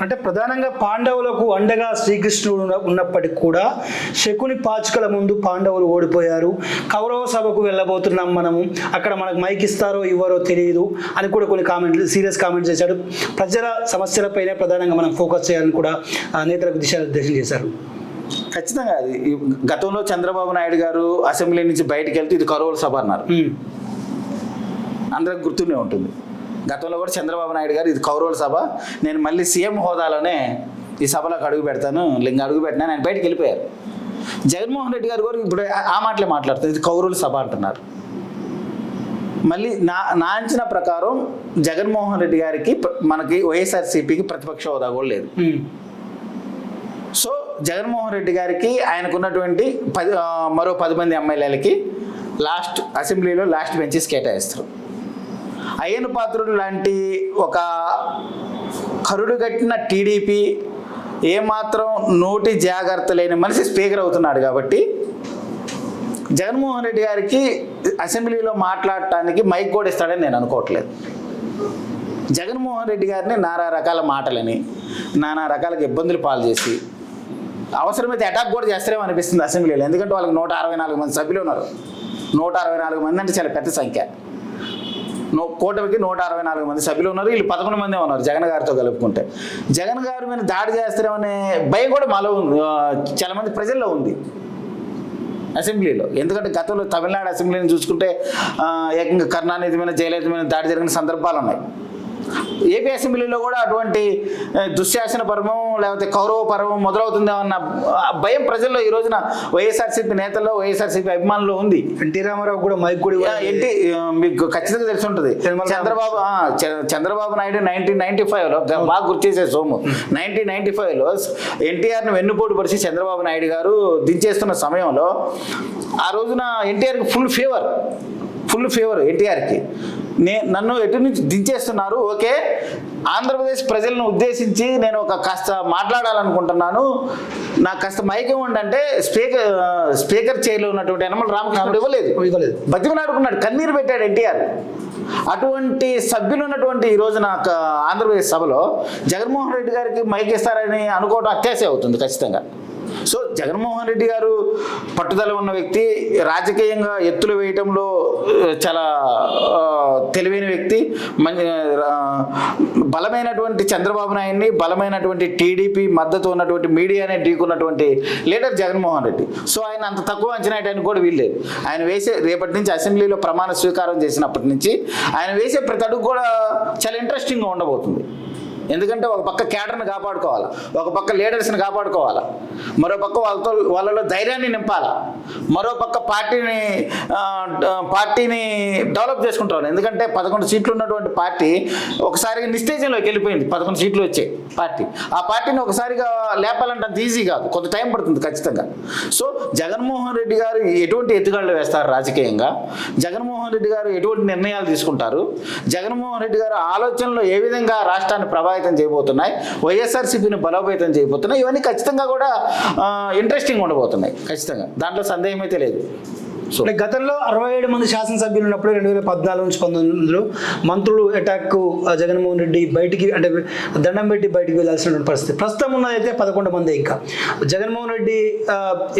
అంటే ప్రధానంగా పాండవులకు అండగా శ్రీకృష్ణుడు ఉన్న- ఉన్నప్పటికీ కూడా శకుని పాచికల ముందు పాండవులు ఓడిపోయారు. కౌరవ సభకు వెళ్ళబోతున్నాం మనము. అక్కడ మనకు మైక్ ఇస్తారో ఇవ్వరో తెలియదు అని కూడా కొన్ని కామెంట్లు సీరియస్ కామెంట్స్ చేశాడు. ప్రజల సమస్యలపైనే ప్రధానంగా మనం ఫోకస్ చేయాలని కూడా ఆ, నేతలకు దిశానిర్దేశం చేశారు. ఖచ్చితంగా అది. గతంలో చంద్రబాబు నాయుడు గారు అసెంబ్లీ నుంచి బయటకు వెళ్తే ఇది కరువుల సభ అన్నారు. అందరికి గుర్తుండే ఉంటుంది. గతంలో కూడా చంద్రబాబు నాయుడు గారు ఇది కౌరవుల సభ. నేను మళ్ళీ సీఎం హోదాలోనే ఈ సభలోకి అడుగు పెడతాను. లింగ అడుగు పెట్టినా నేను బయటకు వెళ్ళిపోయారు. జగన్మోహన్ రెడ్డి గారు కూడా ఇప్పుడు ఆ- మాటలే మాట్లాడుతారు ఇది కౌరవుల సభ అంటున్నారు. మళ్ళీ నా నా అంచనా ప్రకారం జగన్మోహన్ రెడ్డి గారికి మనకి వైఎస్ఆర్సీపీకి ప్రతిపక్ష హోదా కూడా లేదు. సో జగన్మోహన్ రెడ్డి గారికి ఆయనకున్నటువంటి పది మరో పది మంది ఎమ్మెల్యేలకి లాస్ట్ అసెంబ్లీలో లాస్ట్ బెంచెస్ కేటాయిస్తారు. అయ్యన పాత్రుడు లాంటి ఒక కరుడు కట్టిన టీడీపీ ఏమాత్రం నోటి జాగ్రత్త లేని మనిషి స్పీకర్ అవుతున్నాడు కాబట్టి జగన్మోహన్ రెడ్డి గారికి అసెంబ్లీలో మాట్లాడటానికి మైక్ కూడా ఇస్తాడని నేను అనుకోవట్లేదు. జగన్మోహన్ రెడ్డి గారిని నానా రకాల మాటలని నానా రకాల ఇబ్బందులు పాలు చేసి అవసరమైతే అటాక్ కూడా చేస్తారేమో అనిపిస్తుంది అసెంబ్లీలో. ఎందుకంటే వాళ్ళకి నూట అరవై నాలుగు మంది సభ్యులు ఉన్నారు. నూట అరవై నాలుగు మంది అంటే చాలా పెద్ద సంఖ్య. కూటమికి నూట అరవై నాలుగు మంది సభ్యులు ఉన్నారు. వీళ్ళు పదకొండు మందే ఉన్నారు జగన్ గారితో కలుపుకుంటే. జగన్ గారి మీద దాడి చేస్తారేమనే భయం కూడా మాలో ఉంది. చాలా మంది ప్రజల్లో ఉంది. అసెంబ్లీలో. ఎందుకంటే గతంలో తమిళనాడు అసెంబ్లీని చూసుకుంటే ఏకంగా కరుణానిధి మీద జయలలిత మీద దాడి జరిగిన సందర్భాలు ఉన్నాయి. ఏపీ అసెంబ్లీలో కూడా అటువంటి దుశ్శాసన పర్వం లేకపోతే కౌరవ పర్వం మొదలవుతుందేమన్న భయం ప్రజల్లో ఈ రోజున వైఎస్ఆర్సీపీ నేతల్లో వైఎస్ఆర్సీపీ అభిమానులు ఉంది. ఎన్టీ రామారావు కూడా మైక్ కూడా యా, ఇవ్వాలి. ఏంటి ఆ, మీకు ఖచ్చితంగా తెలిసి ఉంటుంది. చంద్రబాబు చంద్రబాబు నాయుడు నైన్టీన్ నైన్టీ ఫైవ్లో బాగా గుర్తు చేసే సోము. నైన్టీన్ నైన్టీ ఫైవ్లో ఎన్టీఆర్ని వెన్నుపోటు పరిచి చంద్రబాబు నాయుడు గారు దించేస్తున్న సమయంలో ఆ రోజున ఎన్టీఆర్కి ఫుల్ ఫీవర్. ఫుల్ ఫీవర్ ఎన్టీఆర్కి. నే నన్ను ఎటు నుంచి దించేస్తున్నారు? ఓకే. ఆంధ్రప్రదేశ్ ప్రజలను ఉద్దేశించి నేను ఒక కాస్త మాట్లాడాలనుకుంటున్నాను. నాకు కాస్త మైకం ఉండంటే స్పీకర్ స్పీకర్ చైర్లో ఉన్నటువంటి యనమల రామకృష్ణుడు ఇవ్వలేదు. ఇవ్వలేదు. బతిమలాడుకున్నాడు కన్నీరు పెట్టాడు ఎన్టీఆర్. అటువంటి సభ్యులు ఉన్నటువంటి ఈ రోజున ఆంధ్రప్రదేశ్ సభలో జగన్మోహన్ రెడ్డి గారికి మైక్ ఇస్తారని అనుకోవడం అత్యాశ అవుతుంది ఖచ్చితంగా. సో జగన్మోహన్ రెడ్డి గారు పట్టుదల ఉన్న వ్యక్తి రాజకీయంగా ఎత్తులు వేయటంలో చాలా తెలివైన వ్యక్తి బలమైనటువంటి చంద్రబాబు నాయుడిని బలమైనటువంటి టీడీపీ మద్దతు ఉన్నటువంటి మీడియానే ఢీకున్నటువంటి లీడర్ జగన్మోహన్ రెడ్డి. సో ఆయన అంత తక్కువ అంచనా వేయడానికి కూడా వీల్లేదు. ఆయన వేసే రేపటి నుంచి అసెంబ్లీలో ప్రమాణ స్వీకారం చేసినప్పటి నుంచి ఆయన వేసే ప్రతి అడుగు కూడా చాలా ఇంట్రెస్టింగ్గా ఉండబోతుంది. ఎందుకంటే ఒక పక్క క్యాడర్ని కాపాడుకోవాలి ఒక పక్క లీడర్స్ని కాపాడుకోవాలి మరో పక్క వాళ్ళతో వాళ్ళలో ధైర్యాన్ని నింపాలి మరో పక్క పార్టీని పార్టీని డెవలప్ చేసుకుంటారు ఎందుకంటే పదకొండు సీట్లు ఉన్నటువంటి పార్టీ ఒకసారిగా నిస్తేజంలోకి వెళ్ళిపోయింది పదకొండు సీట్లు వచ్చాయి పార్టీ. ఆ పార్టీని ఒకసారిగా లేపాలంటే అంత ఈజీ కాదు కొంత టైం పడుతుంది ఖచ్చితంగా. సో జగన్మోహన్ రెడ్డి గారు ఎటువంటి ఎత్తుగడలు వేస్తారు రాజకీయంగా? జగన్మోహన్ రెడ్డి గారు ఎటువంటి నిర్ణయాలు తీసుకుంటారు? జగన్మోహన్ రెడ్డి గారు ఆలోచనలో ఏ విధంగా రాష్ట్రాన్ని ప్రభావితం చేయబోతున్నాయి. వైఎస్ఆర్సీపీని బలోపేతం చేయబోతున్నాయి. ఇవన్నీ ఖచ్చితంగా కూడా ఇంట్రెస్టింగ్ ఉండబోతున్నాయి. ఖచ్చితంగా. దాంట్లో సందేహం అయితే లేదు. సో గతంలో అరవై ఏడు మంది శాసనసభ్యులు ఉన్నప్పుడు రెండు వేల పద్నాలుగు నుంచి పంతొమ్మిదిలో మంత్రులు అటాక్ జగన్మోహన్ రెడ్డి బయటికి అంటే దండం పెట్టి బయటికి వెళ్ళాల్సినటువంటి పరిస్థితి. ప్రస్తుతం ఉన్నదైతే పదకొండు మంది ఇంకా. జగన్మోహన్ రెడ్డి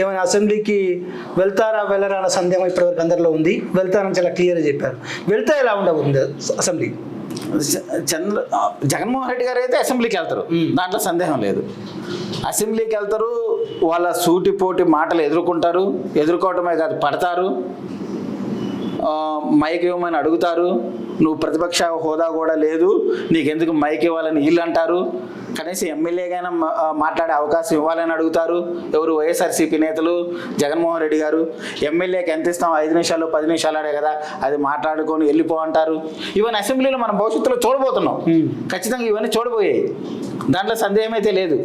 ఏమైనా అసెంబ్లీకి వెళ్తారా వెళ్ళరా అన్న సందేహం ఇప్పటివరకు అందరిలో ఉంది. వెళ్తారని చాలా క్లియర్గా చెప్పారు. వెళ్తే ఎలా ఉండబోతుంది అసెంబ్లీ? చంద్ర జగన్మోహన్ రెడ్డి గారు అయితే అసెంబ్లీకి వెళ్తారు. దాంట్లో సందేహం లేదు. అసెంబ్లీకి వెళ్తారు వాళ్ళ సూటిపోటి మాటలు ఎదుర్కొంటారు ఎదుర్కోవటమే కాదు పడతారు. మైక్ ఇవ్వమని అడుగుతారు. నువ్వు ప్రతిపక్ష హోదా కూడా లేదు. నీకెందుకు మైక్ ఇవ్వాలని వీళ్ళు అంటారు. కనీసం ఎమ్మెల్యేగానే మాట్లాడే అవకాశం ఇవ్వాలని అడుగుతారు. ఎవరు వైఎస్ఆర్సీపీ నేతలు? జగన్మోహన్ రెడ్డి గారు. ఎమ్మెల్యేకి ఎంత ఇస్తాం? ఐదు నిమిషాలు పది నిమిషాలు ఆడే కదా. అది మాట్లాడుకొని వెళ్ళిపో అంటారు. ఇవన్నీ అసెంబ్లీలో మనం భవిష్యత్తులో చూడబోతున్నాం. ఖచ్చితంగా ఇవన్నీ చూడబోయాయి. దాంట్లో సందేహం అయితే లేదు.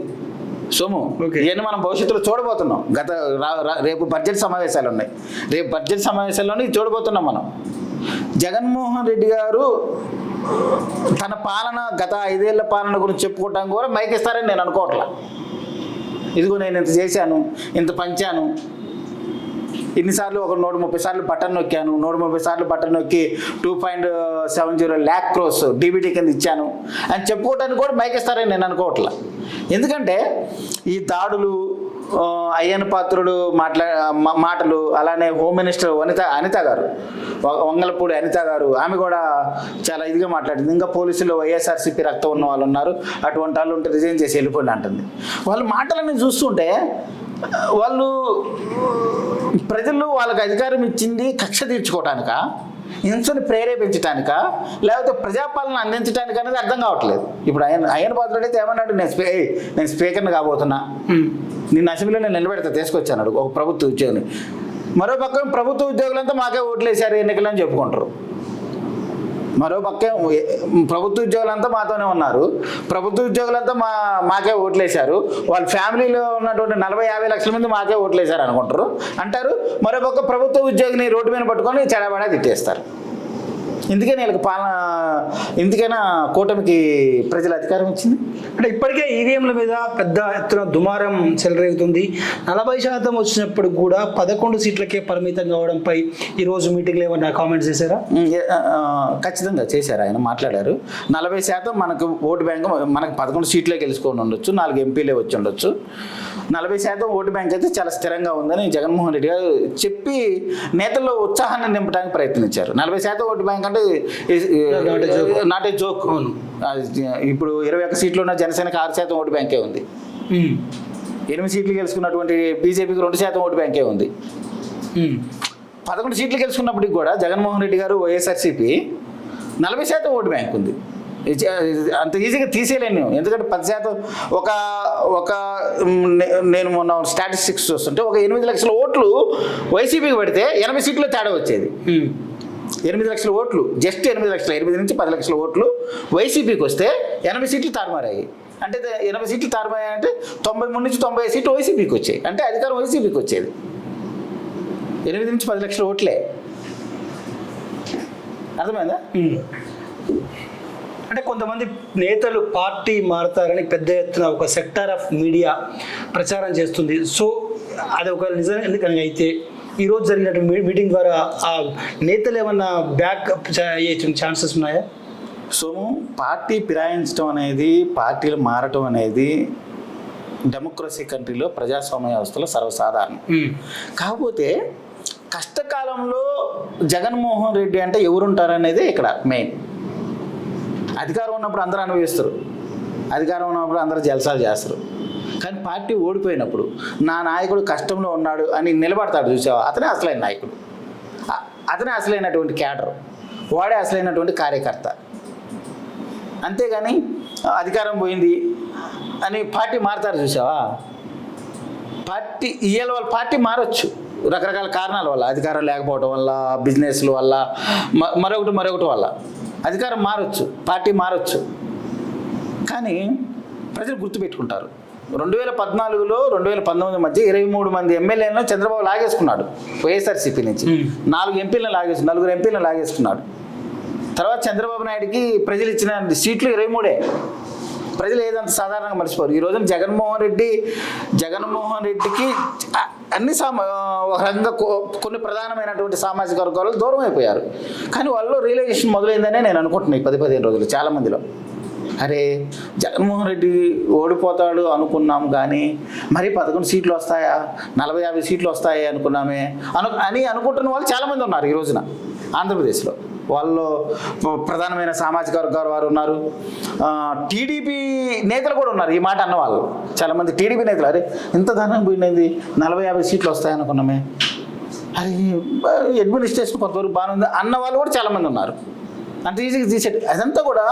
సోము. ఇవన్నీ మనం భవిష్యత్తులో చూడబోతున్నాం. గత రేపు బడ్జెట్ సమావేశాలు ఉన్నాయి. రేపు బడ్జెట్ సమావేశాల్లోనే ఇది చూడబోతున్నాం మనం. జగన్మోహన్ రెడ్డి గారు తన పాలన గత ఐదేళ్ళ పాలన గురించి చెప్పుకోవటానికి కూడా మైక్ ఇస్తారని నేను అనుకోవట్లా. ఇదిగో నేను ఇంత చేశాను ఇంత పంచాను. ఇన్నిసార్లు ఒక నూట ముప్పై సార్లు బటన్ నొక్కాను. నూట ముప్పై సార్లు బటన్ నొక్కి two point seven zero lakh crores DBT కింద ఇచ్చాను. అని చెప్పుకోవడానికి కూడా మైకేస్తారని నేను అనుకోవట్లా. ఎందుకంటే ఈ దాడులు అయ్యన్ పాత్రుడు మాట్లా మాటలు అలానే హోమ్ మినిస్టర్ వనిత అనిత గారు వంగలపూడి అనిత గారు ఆమె కూడా చాలా ఇదిగా మాట్లాడింది. ఇంకా పోలీసులు వైఎస్ఆర్సీపీ రక్తం ఉన్న వాళ్ళు ఉన్నారు. అటువంటి వాళ్ళు ఉంటే రిజైన్ చేసి వెళ్ళిపోండి అంటుంది. వాళ్ళ మాటలని చూస్తుంటే వాళ్ళు ప్రజలు వాళ్ళకి అధికారం ఇచ్చింది కక్ష తీర్చుకోవటానిక? హింసను ప్రేరేపించటానిక? లేకపోతే ప్రజాపాలన అందించడానికి అనేది అర్థం కావట్లేదు. ఇప్పుడు ఆయన ఆయన పాత్రుడు అయితే ఏమన్నాడు? నేను స్పీ నేను స్పీకర్ని కాబోతున్నా. నిన్న అసెంబ్లీలో నేను నిలబెడతా తీసుకొచ్చాను ఒక ప్రభుత్వ ఉద్యోగిని. మరో పక్క ప్రభుత్వ ఉద్యోగులంతా మాకే ఓట్లేశారు ఎన్నికలని చెప్పుకుంటారు. మరో పక్క ప్రభుత్వ ఉద్యోగులంతా మాతోనే ఉన్నారు. ప్రభుత్వ ఉద్యోగులంతా మా మాకే ఓట్లేశారు. వాళ్ళ ఫ్యామిలీలో ఉన్నటువంటి నలభై యాభై లక్షల మంది మాకే ఓట్లేశారు అనుకుంటారు. అంటారు మరో పక్క ప్రభుత్వ ఉద్యోగిని రోడ్డు మీద పట్టుకొని చెడబడా తిట్టేస్తారు. ఇందుకని వీళ్ళకి పాలన ఎందుకైనా కూటమికి ప్రజల అధికారం ఇచ్చింది? అంటే ఇప్పటికే ఈవీఎంల మీద పెద్ద ఎత్తున దుమారం చెలరేగుతుంది. నలభై శాతం వచ్చినప్పుడు కూడా పదకొండు సీట్లకే పరిమితం కావడంపై ఈరోజు మీటింగ్లో ఏమన్నా కామెంట్స్ చేశారా? ఖచ్చితంగా చేశారు. ఆయన మాట్లాడారు. నలభై శాతం మనకు ఓటు బ్యాంక్ మనకు పదకొండు సీట్లే గెలుచుకొని ఉండొచ్చు నాలుగు ఎంపీలే వచ్చి ఉండొచ్చు. నలభై శాతం ఓటు బ్యాంక్ అయితే చాలా స్థిరంగా ఉందని జగన్మోహన్ రెడ్డి గారు చెప్పి నేతల్లో ఉత్సాహాన్ని నింపడానికి ప్రయత్నించారు. నలభై శాతం ఓటు బ్యాంక్ అంటే Joke. Not a joke. ఇప్పుడు ఇరవై ఒక్క సీట్లు ఉన్న జనసేనకి ఆరు శాతం ఓటు బ్యాంకే ఉంది. ఎనిమిది సీట్లు గెలుచుకున్నటువంటి బీజేపీకి రెండు శాతం ఓటు బ్యాంకే ఉంది. పదకొండు సీట్లు గెలుచుకున్నప్పటికి కూడా జగన్మోహన్ రెడ్డి గారు వైఎస్ఆర్సీపీ నలభై శాతం ఓటు బ్యాంక్ ఉంది అంత ఈజీగా తీసేయలేను ఎందుకంటే పది శాతం ఒక ఒక నేను మొన్న స్టాటిస్టిక్స్ చూస్తుంటే ఒక ఎనిమిది లక్షల ఓట్లు వైసీపీకి పెడితే ఎనభై సీట్లు తేడా వచ్చేది. ఎనిమిది లక్షల ఓట్లు జస్ట్ ఎనిమిది లక్షల ఎనిమిది నుంచి పది లక్షల ఓట్లు. వైసీపీకి వస్తే ఎనభై సీట్లు తారుమారాయి అంటే ఎనభై సీట్లు తారుమారాయి అంటే తొంభై మూడు నుంచి తొంభై సీట్లు వైసీపీకి వచ్చాయి. అంటే అధికారం వైసీపీకి వచ్చేది. ఎనిమిది నుంచి పది లక్షల ఓట్లే. అర్థమైందా? అంటే కొంతమంది నేతలు పార్టీ మారుతారని పెద్ద ఎత్తున ఒక సెక్టార్ ఆఫ్ మీడియా ప్రచారం చేస్తుంది. సో అది ఒక నిజం ఎందుకని అయితే ఈరోజు జరిగినటువంటి మీటింగ్ ద్వారా ఆ నేతలు ఏమన్నా బ్యాక్ అయ్యే ఛాన్సెస్ ఉన్నాయా? సోము పార్టీ ఫిరాయించడం అనేది పార్టీలు మారటం అనేది డెమోక్రసీ కంట్రీలో ప్రజాస్వామ్య వ్యవస్థలో సర్వసాధారణం. కాకపోతే కష్టకాలంలో జగన్మోహన్ రెడ్డి అంటే ఎవరుంటారనేది ఇక్కడ మెయిన్. అధికారం ఉన్నప్పుడు అందరూ అనుభవిస్తారు. అధికారం ఉన్నప్పుడు అందరూ జలసాలు చేస్తారు. కానీ పార్టీ ఓడిపోయినప్పుడు నా నాయకుడు కష్టంలో ఉన్నాడు అని నిలబడతాడు చూసావా? అతనే అసలైన నాయకుడు. అతనే అసలైనటువంటి క్యాడర్. వాడే అసలైనటువంటి కార్యకర్త. అంతేగాని అధికారం పోయింది అని పార్టీ మారుతారు చూసావా? పార్టీ ఇవాళ వాళ్ళ పార్టీ మారొచ్చు. రకరకాల కారణాల వల్ల అధికారం లేకపోవడం వల్ల బిజినెస్ల వల్ల మరొకటి మరొకటి వల్ల అధికారం మారొచ్చు పార్టీ మారొచ్చు. కానీ ప్రజలు గుర్తుపెట్టుకుంటారు. రెండు వేల పద్నాలుగులో రెండు వేల పంతొమ్మిది మధ్య ఇరవై మూడు మంది ఎమ్మెల్యేలను చంద్రబాబు లాగేసుకున్నాడు వైఎస్ఆర్సీపీ నుంచి. నాలుగు ఎంపీలను లాగేసు నలుగురు ఎంపీలను లాగేసుకున్నాడు. తర్వాత చంద్రబాబు నాయుడుకి ప్రజలు ఇచ్చిన సీట్లు ఇరవై మూడే. ప్రజలు ఏదంత సాధారణంగా మర్చిపోరు. ఈ రోజున జగన్మోహన్ రెడ్డి జగన్మోహన్ రెడ్డికి అన్ని సామా ఒక రకంగా కొన్ని ప్రధానమైనటువంటి సామాజిక వర్గాలు దూరం అయిపోయారు కానీ వాళ్ళు రియలైజేషన్ మొదలైందనే నేను అనుకుంటున్నాను ఈ పది పదిహేను రోజులు చాలా మందిలో అరే జగన్మోహన్ రెడ్డి ఓడిపోతాడు అనుకున్నాం కానీ మరి పదకొండు సీట్లు వస్తాయా? నలభై యాభై సీట్లు వస్తాయి అనుకున్నామే? అను అని అనుకుంటున్న వాళ్ళు చాలామంది ఉన్నారు ఈ రోజున ఆంధ్రప్రదేశ్లో. వాళ్ళు ప్రధానమైన సామాజిక వర్గాల వారు ఉన్నారు. టీడీపీ నేతలు కూడా ఉన్నారు. ఈ మాట అన్న వాళ్ళు చాలామంది టీడీపీ నేతలు అరే ఇంత ధనం పోయినది నలభై యాభై సీట్లు వస్తాయనుకున్నామే అది అడ్మినిస్ట్రేషన్ కొంతవరకు బాగానే ఉంది అన్న వాళ్ళు కూడా చాలామంది ఉన్నారు. అంత ఈజీగా తీసేది అదంతా కూడా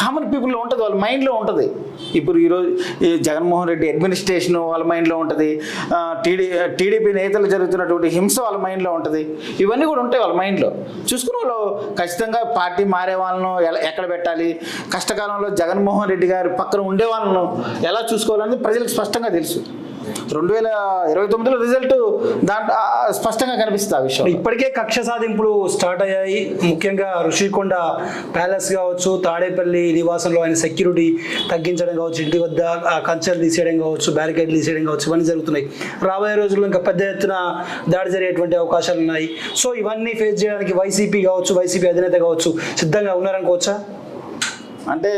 కామన్ పీపుల్లో ఉంటుంది వాళ్ళ మైండ్లో ఉంటుంది. ఇప్పుడు ఈరోజు ఈ జగన్మోహన్ రెడ్డి అడ్మినిస్ట్రేషన్ వాళ్ళ మైండ్లో ఉంటుంది టీడీ టీడీపీ నేతలు జరుగుతున్నటువంటి హింస వాళ్ళ మైండ్లో ఉంటుంది. ఇవన్నీ కూడా ఉంటాయి వాళ్ళ మైండ్లో చూసుకుని వాళ్ళు ఖచ్చితంగా పార్టీ మారే వాళ్ళను ఎలా ఎక్కడ పెట్టాలి? కష్టకాలంలో జగన్మోహన్ రెడ్డి గారి పక్కన ఉండే వాళ్ళను ఎలా చూసుకోవాలనేది ప్రజలకు స్పష్టంగా తెలుసు. రెండు వేల ఇరవై తొమ్మిదిలో రిజల్ట్ దాంట్లో స్పష్టంగా కనిపిస్తుంది ఆ విషయం ఇప్పటికే కక్ష సాధింపులు స్టార్ట్ అయ్యాయి. ముఖ్యంగా ఋషికొండ ప్యాలెస్ కావచ్చు తాడేపల్లి నివాసంలో ఆయన సెక్యూరిటీ తగ్గించడం కావచ్చు ఇంటి వద్ద కంచెలు తీసేయడం కావచ్చు బ్యారికేడ్లు తీసేయడం కావచ్చు ఇవన్నీ జరుగుతున్నాయి. రాబోయే రోజుల్లో ఇంకా పెద్ద ఎత్తున దాడి జరిగేటువంటి అవకాశాలు ఉన్నాయి. సో ఇవన్నీ ఫేస్ చేయడానికి వైసీపీ కావచ్చు వైసీపీ అధినేత కావచ్చు సిద్ధంగా ఉన్నారనుకోవచ్చా అంటే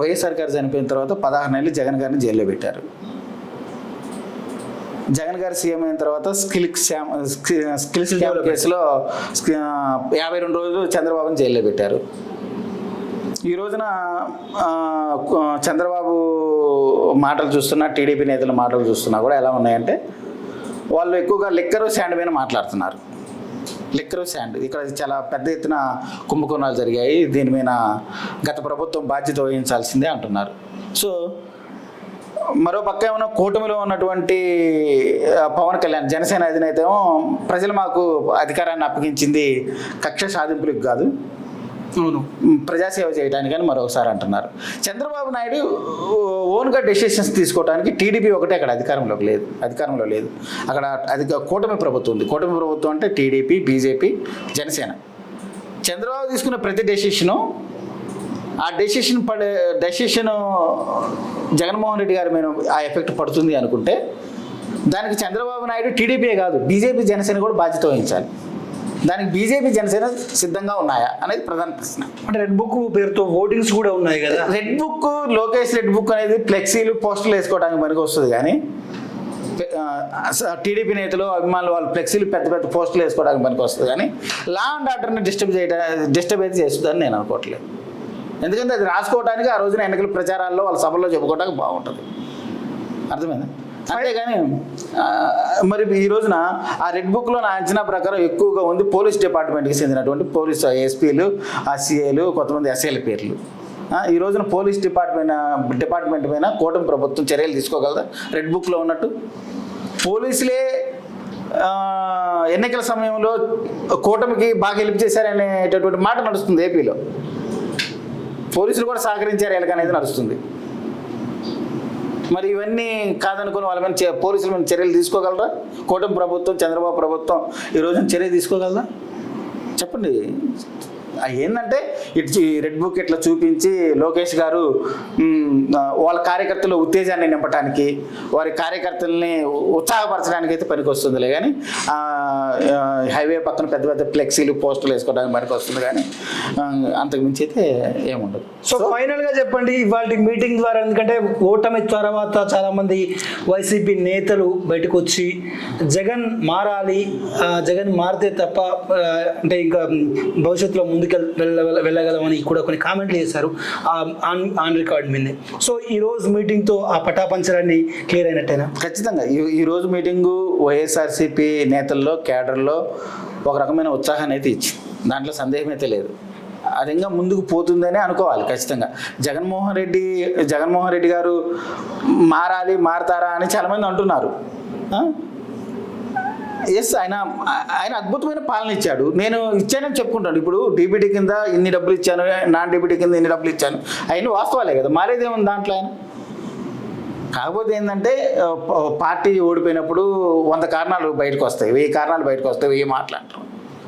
వైఎస్ఆర్ గారు చనిపోయిన తర్వాత పదహారు నెలలు జగన్ గారిని జైల్లో పెట్టారు. జగన్ గారు సీఎం అయిన తర్వాత స్కిల్ స్కిల్ స్కామ్ కేసులో యాభై రెండు రోజులు చంద్రబాబుని జైల్లో పెట్టారు. ఈ రోజున చంద్రబాబు మాటలు చూస్తున్నా టీడీపీ నేతల మాటలు చూస్తున్నా కూడా ఎలా ఉన్నాయంటే వాళ్ళు ఎక్కువగా లిక్కరు శాండ్ మీద మాట్లాడుతున్నారు. Liquor sand. ఇక్కడ చాలా పెద్ద ఎత్తున కుంభకోణాలు జరిగాయి. దీని మీద గత ప్రభుత్వం బాధ్యత వహించాల్సిందే అంటున్నారు. సో మరో పక్క ఏమన్నా కూటమిలో ఉన్నటువంటి పవన్ కళ్యాణ్ జనసేన అధినేత ఏమో ప్రజలు మాకు అధికారాన్ని అప్పగించింది కక్ష సాధింపులకు కాదు. అవును. ప్రజాసేవ చేయడానికి అని మరొకసారి అంటున్నారు. చంద్రబాబు నాయుడు ఓన్గా డెసిషన్స్ తీసుకోవడానికి టీడీపీ ఒకటే అక్కడ అధికారంలోకి లేదు అధికారంలో లేదు. అక్కడ అది కూటమి ప్రభుత్వం ఉంది. కూటమి ప్రభుత్వం అంటే టీడీపీ బీజేపీ జనసేన. చంద్రబాబు తీసుకున్న ప్రతి డెసిషను ఆ డెసిషన్ పడే డెసిషన్ జగన్మోహన్ రెడ్డి గారి మీద ఆ ఎఫెక్ట్ పడుతుంది అనుకుంటే దానికి చంద్రబాబు నాయుడు టీడీపీయే కాదు బీజేపీ జనసేన కూడా బాధ్యత వహించాలి. దానికి బీజేపీ జనసేన సిద్ధంగా ఉన్నాయా అనేది ప్రధాన ప్రశ్న. అంటే రెడ్ బుక్ పేరుతో ఓటింగ్స్ కూడా ఉన్నాయి కదా. Red book Lokesh red book అనేది ఫ్లెక్సీలు పోస్టులు వేసుకోవడానికి పనికి వస్తుంది కానీ టీడీపీ నేతలు అభిమానులు వాళ్ళు ఫ్లెక్సీలు పెద్ద పెద్ద పోస్టులు వేసుకోవడానికి పనికి వస్తుంది కానీ లా అండ్ ఆర్డర్ని డిస్టర్బ్ చేయడం డిస్టర్బ్ అయితే చేస్తుందని నేను అనుకోవట్లేదు. ఎందుకంటే అది రాసుకోవడానికి ఆ రోజున ఎన్నికల ప్రచారాల్లో వాళ్ళ సభల్లో చెప్పుకోవడానికి బాగుంటుంది. అర్థమైందా? అంతేగాని మరి ఈ రోజున ఆ రెడ్ బుక్లో నా అంచనా ప్రకారం ఎక్కువగా ఉంది పోలీస్ డిపార్ట్మెంట్కి చెందినటువంటి పోలీస్ ఎస్పీలు ఆ కొంతమంది ఎస్ఐల పేర్లు. ఈ రోజున పోలీస్ డిపార్ట్మెంట్ డిపార్ట్మెంట్ పైన కూటమి ప్రభుత్వం చర్యలు తీసుకోగలదా? రెడ్ బుక్లో ఉన్నట్టు? పోలీసులే ఎన్నికల సమయంలో కూటమికి బాగా హెల్ప్ చేశారనేటటువంటి మాట నడుస్తుంది ఏపీలో. పోలీసులు కూడా సహకరించారు ఎలాగనేది నడుస్తుంది. మరి ఇవన్నీ కాదనుకుని వాళ్ళ మీద పోలీసుల మీద చర్యలు తీసుకోగలరా? కూటమి ప్రభుత్వం చంద్రబాబు ప్రభుత్వం ఈ రోజున చర్య తీసుకోగలరా చెప్పండి. ఏంటంటే ఇటు రెడ్ బుక్ ఇట్లా చూపించి లోకేష్ గారు వాళ్ళ కార్యకర్తల ఉత్తేజాన్ని నింపడానికి వారి కార్యకర్తల్ని ఉత్సాహపరచడానికి అయితే పనికి వస్తుందిలే కానీ హైవే పక్కన పెద్ద పెద్ద ఫ్లెక్సీలు పోస్టులు వేసుకోవడానికి పనికి వస్తుంది కానీ ఆ, అంతకు మించి అయితే ఏముండదు. సో ఫైనల్గా చెప్పండి ఇవాళ మీటింగ్ ద్వారా ఎందుకంటే ఓటమి తర్వాత చాలా మంది వైసీపీ నేతలు బయటకు వచ్చి జగన్ మారాలి ఆ, జగన్ మారితే తప్ప అంటే ఇంకా భవిష్యత్తులో ముందుకు వెళ్ళ వెళ్ళగలమని కూడా కొన్ని కామెంట్లు చేశారు ఆ, ఆన్ ఆన్ రికార్డ్ మీదే. సో ఈ రోజు మీటింగ్తో ఆ పటాపంచరాన్ని క్లియర్ అయినట్టేనా? ఖచ్చితంగా. ఈ రోజు మీటింగు వైఎస్ఆర్సీపీ నేతల్లో కేడర్లో ఒక రకమైన ఉత్సాహాన్ని అయితే ఇచ్చింది. దాంట్లో సందేహం అయితే లేదు. అది ఇంకా ముందుకు పోతుందని అనుకోవాలి ఖచ్చితంగా. జగన్మోహన్ రెడ్డి జగన్మోహన్ రెడ్డి గారు మారాలి మారతారా అని చాలామంది అంటున్నారు. ఎస్ ఆయన ఆయన అద్భుతమైన పాలన ఇచ్చాడు. నేను ఇచ్చానని చెప్పుకుంటాను. ఇప్పుడు డీబీటీ కింద ఇన్ని డబ్బులు ఇచ్చాను నాన్ డీబీటీ కింద ఇన్ని డబ్బులు ఇచ్చాను. అవన్నీ వాస్తవాలే కదా. మారేదేముంది దాంట్లో ఆయన? కాకపోతే ఏంటంటే పార్టీ ఓడిపోయినప్పుడు వంద కారణాలు బయటకు వస్తాయి. వెయ్యి కారణాలు బయటకు వస్తాయి. వెయ్యి మాట్లాడటం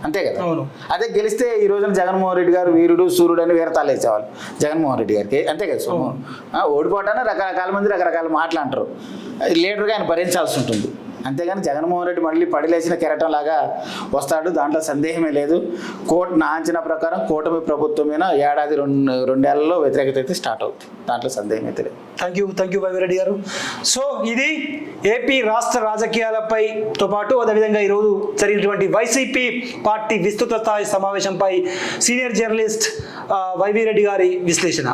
అంతే కదా? అవును. అదే గెలిస్తే ఈ రోజున జగన్మోహన్ రెడ్డి గారు వీరుడు సూర్యుడు అని వీరతాలు వేసేవాళ్ళు. జగన్మోహన్ రెడ్డి గారికి. అంతే కదా ఓడిపోవటాన్ని రకరకాల మంది రకరకాల మాటలు అంటారు. లీడర్గా ఆయన భరించాల్సి ఉంటుంది. అంతేగాని జగన్మోహన్ రెడ్డి మళ్ళీ పడిలేసిన కెరటం లాగా వస్తాడు. దాంట్లో సందేహమే లేదు. కోర్టు నా అంచనా ప్రకారం కూటమి ప్రభుత్వం మీద ఏడాది రెండు రెండేళ్ళలో వ్యతిరేకత అయితే స్టార్ట్ అవుతుంది దాంట్లో సందేహం అయితే లేదు. Thank you thank you Reddy గారు. సో ఇది ఏపీ రాష్ట్ర రాజకీయాలపై తో పాటు అదేవిధంగా ఈరోజు జరిగినటువంటి వైసీపీ పార్టీ విస్తృత స్థాయి సమావేశంపై సీనియర్ జర్నలిస్ట్ వైవి రెడ్డి గారి విశ్లేషణ.